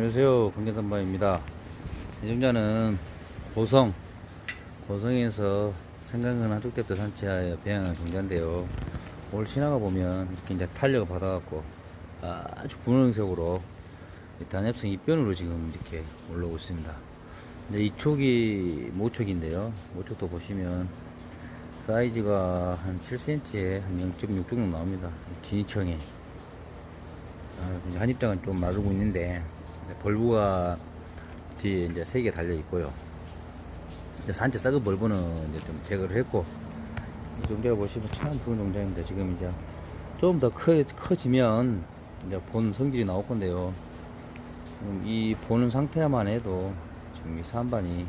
안녕하세요. 건개선바입니다. 예정자는 고성 고성에서 생강근 한쪽 때부터 산치하여 배양한 종자인데요. 올 지나가 보면 이렇게 이제 탄력을 받아갖고 아주 분홍색으로 이 단엽성 입변으로 지금 이렇게 올라오고 있습니다. 이제 이 촉이 모촉인데요. 모촉도 보시면 사이즈가 한 7cm에 한 0.6 정도 나옵니다. 진이청에. 아, 이제 한 입장은 좀 마르고 있는데 벌브가 뒤에 이제 세 개 달려 있고요. 산채 썩은 벌브는 이제 좀 제거를 했고 이 종자 보시면 참 좋은 종자입니다. 지금 이제 좀 더 커지면 이제 본 성질이 나올 건데요. 음, 이 보는 상태만 해도 지금 이 산반이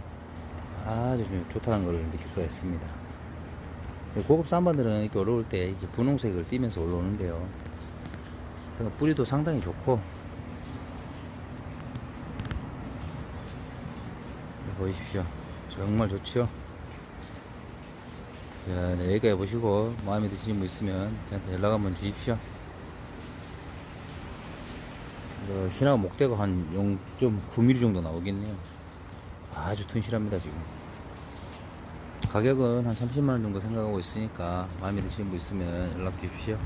아주 좀 좋다는 걸 느낄 수가 있습니다. 고급 산반들은 이렇게 올라올 때 이렇게 분홍색을 띠면서 올라오는데요. 뿌리도 상당히 좋고 보이십시오. 정말 좋죠? 자, 네, 여기까지 보시고 마음에 드시는 분 있으면 저한테 연락 한번 주십시오. 어, 신화가 목대가 한 0.9mm 정도 나오겠네요. 아주 튼실합니다 지금. 가격은 한 30만원 정도 생각하고 있으니까 마음에 드시는 분 있으면 연락 주십시오